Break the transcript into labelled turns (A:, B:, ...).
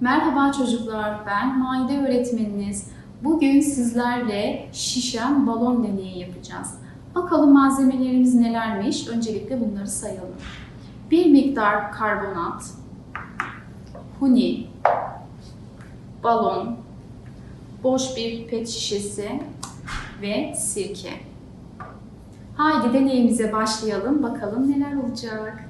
A: Merhaba çocuklar, ben Maide öğretmeniniz. Bugün sizlerle şişen balon deneyi yapacağız. Bakalım malzemelerimiz nelermiş? Öncelikle bunları sayalım. Bir miktar karbonat, huni, balon, boş bir pet şişesi ve sirke. Haydi deneyimize başlayalım. Bakalım neler olacak.